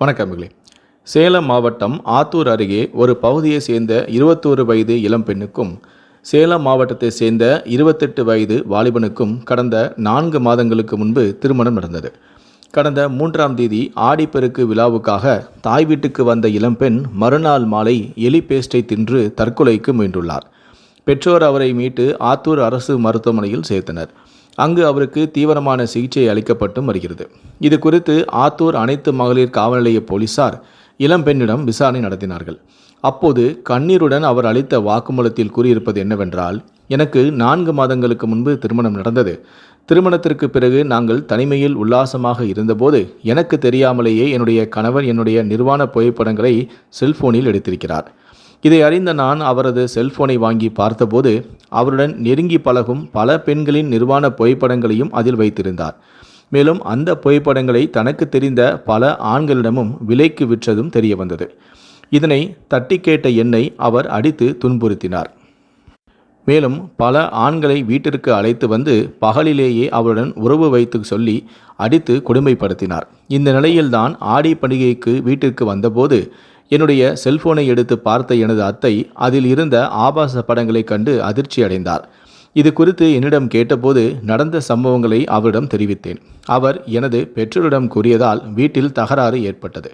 வணக்கமிகளே சேலம் மாவட்டம் ஆத்தூர் அருகே ஒரு பகுதியை சேர்ந்த இருபத்தோரு வயது இளம்பெண்ணுக்கும் சேலம் மாவட்டத்தை சேர்ந்த இருபத்தெட்டு வயது வாலிபனுக்கும் கடந்த நான்கு மாதங்களுக்கு முன்பு திருமணம் நடந்தது. கடந்த மூன்றாம் தேதி ஆடிப்பெருக்கு விழாவுக்காக தாய் வீட்டுக்கு வந்த இளம்பெண் மறுநாள் மாலை எலி பேஸ்டை தின்று தற்கொலைக்கு முயன்றுள்ளார். பெற்றோர் அவரை மீட்டு ஆத்தூர் அரசு மருத்துவமனையில் சேர்த்தனர். அங்கு அவருக்கு தீவிரமான சிகிச்சை அளிக்கப்பட்டும் வருகிறது. இது குறித்து ஆத்தூர் அனைத்து மகளிர் காவல் நிலைய போலீசார் இளம்பெண்ணிடம் விசாரணை நடத்தினார்கள். அப்போது கண்ணீருடன் அவர் அளித்த வாக்குமூலத்தில் கூறியிருப்பது என்னவென்றால் எனக்கு நான்கு மாதங்களுக்கு முன்பு திருமணம் நடந்தது. திருமணத்திற்கு பிறகு நாங்கள் தனிமையில் உல்லாசமாக இருந்தபோது எனக்கு தெரியாமலேயே என்னுடைய கணவர் என்னுடைய நிர்வாண புகைப்படங்களை செல்போனில் எடுத்திருக்கிறார். இதை அறிந்த நான் அவரது செல்போனை வாங்கி பார்த்தபோது அவருடன் நெருங்கி பழகும் பல பெண்களின் நிர்வாண புகைப்படங்களையும் அதில் வைத்திருந்தார். மேலும் அந்த புகைப்படங்களை தனக்கு தெரிந்த பல ஆண்களிடமும் விலைக்கு விற்றதும் தெரிய வந்தது இதனை தட்டி கேட்ட எண்ணை அவர் அடித்து துன்புறுத்தினார். மேலும் பல ஆண்களை வீட்டிற்கு அழைத்து வந்து பகலிலேயே அவருடன் உறவு வைத்து சொல்லி அடித்து கொடுமைப்படுத்தினார். இந்த நிலையில்தான் ஆடி பண்டிகைக்கு வீட்டிற்கு வந்தபோது என்னுடைய செல்போனை எடுத்து பார்த்த எனது அத்தை அதில் இருந்த ஆபாச படங்களை கண்டு அதிர்ச்சி அடைந்தார். இது குறித்து என்னிடம் கேட்டபோது நடந்த சம்பவங்களை அவரிடம் தெரிவித்தேன். அவர் எனது பெற்றோரிடம் கூறியதால் வீட்டில் தகராறு ஏற்பட்டது.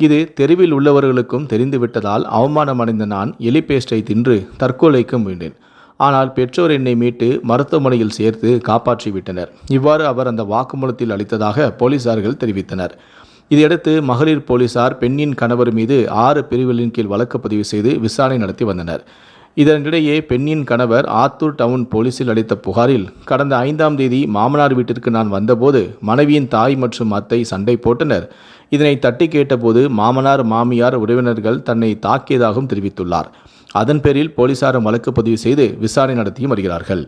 இது தெருவில் உள்ளவர்களுக்கும் தெரிந்துவிட்டதால் அவமானமடைந்த நான் எலிபேஸ்டை தின்று தற்கொலைக்கு முயன்றேன் ஆனால் பெற்றோர் என்னை மீட்டு மருத்துவமனையில் சேர்த்து காப்பாற்றிவிட்டனர். இவ்வாறு அவர் அந்த வாக்குமூலத்தில் அளித்ததாக போலீசார்கள் தெரிவித்தனர். இதையடுத்து மகளிர் போலீசார் பெண்ணின் கணவர் மீது ஆறு பிரிவுகளின் கீழ் வழக்கு பதிவு செய்து விசாரணை நடத்தி வந்தனர். இதனிடையே பெண்ணின் கணவர் ஆத்தூர் டவுன் போலீசில் அளித்த புகாரில் கடந்த ஐந்தாம் தேதி மாமனார் வீட்டிற்கு நான் வந்தபோது மனைவியின் தாய் மற்றும் அத்தை சண்டை போட்டனர். இதனை தட்டி கேட்டபோது மாமனார் மாமியார் உறவினர்கள் தன்னை தாக்கியதாகவும் தெரிவித்துள்ளார். அதன் பேரில் போலீசாரும் வழக்கு பதிவு செய்து விசாரணை நடத்தியும் வருகிறார்கள்.